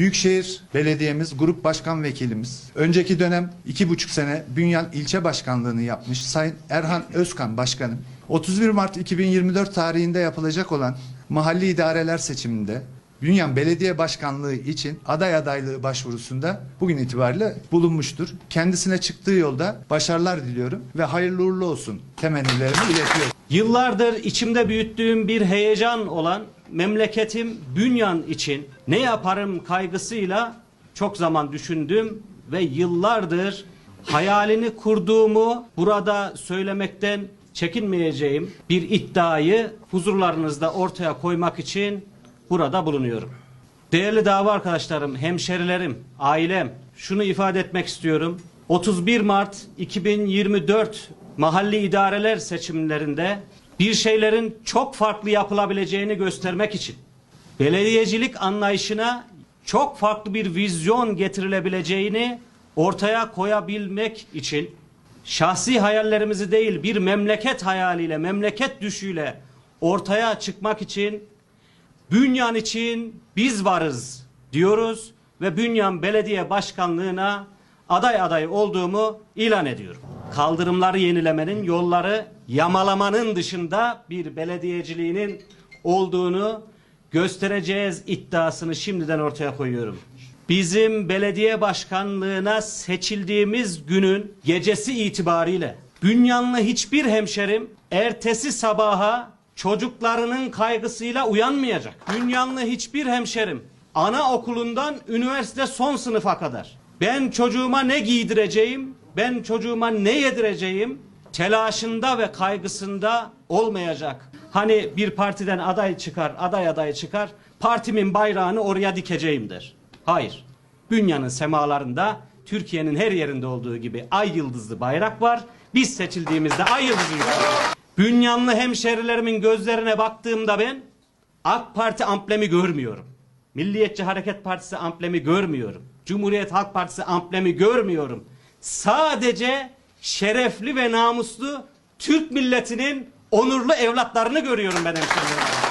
Büyükşehir Belediyemiz Grup Başkan Vekilimiz, önceki dönem iki buçuk sene Bünyan ilçe başkanlığını yapmış Sayın Erhan Özkan Başkanım, 31 Mart 2024 tarihinde yapılacak olan mahalli idareler seçiminde Bünyan Belediye Başkanlığı için aday adaylığı başvurusunda bugün itibariyle bulunmuştur. Kendisine çıktığı yolda başarılar diliyorum ve hayırlı uğurlu olsun temennilerimi iletiyorum. Yıllardır içimde büyüttüğüm bir heyecan olan memleketim Bünyan için ne yaparım kaygısıyla çok zaman düşündüm ve yıllardır hayalini kurduğumu burada söylemekten çekinmeyeceğim bir iddiayı huzurlarınızda ortaya koymak için burada bulunuyorum. Değerli dava arkadaşlarım, hemşerilerim, ailem şunu ifade etmek istiyorum. 31 Mart 2024 mahalli idareler seçimlerinde bir şeylerin çok farklı yapılabileceğini göstermek için belediyecilik anlayışına çok farklı bir vizyon getirilebileceğini ortaya koyabilmek için şahsi hayallerimizi değil bir memleket hayaliyle, memleket düşüyle ortaya çıkmak için Bünyan için biz varız diyoruz ve Bünyan Belediye Başkanlığına aday aday olduğumu ilan ediyorum. Kaldırımları yenilemenin yolları yamalamanın dışında bir belediyeciliğinin olduğunu göstereceğiz iddiasını şimdiden ortaya koyuyorum. Bizim belediye başkanlığına seçildiğimiz günün gecesi itibariyle Bünyanlı hiçbir hemşerim ertesi sabaha çocuklarının kaygısıyla uyanmayacak. Bünyanlı hiçbir hemşerim anaokulundan üniversite son sınıfa kadar ben çocuğuma ne giydireceğim, ben çocuğuma ne yedireceğim telaşında ve kaygısında olmayacak. Hani bir partiden aday çıkar, aday aday çıkar, partimin bayrağını oraya dikeceğim der. Hayır. Bünyanın semalarında Türkiye'nin her yerinde olduğu gibi ay yıldızlı bayrak var. Biz seçildiğimizde ay yıldızı yükseliyor. Bünyanlı hemşerilerimin gözlerine baktığımda ben AK Parti amblemi görmüyorum. Milliyetçi Hareket Partisi amblemi görmüyorum. Cumhuriyet Halk Partisi amblemi görmüyorum. Sadece şerefli ve namuslu Türk milletinin onurlu evlatlarını görüyorum ben hemşerilerim.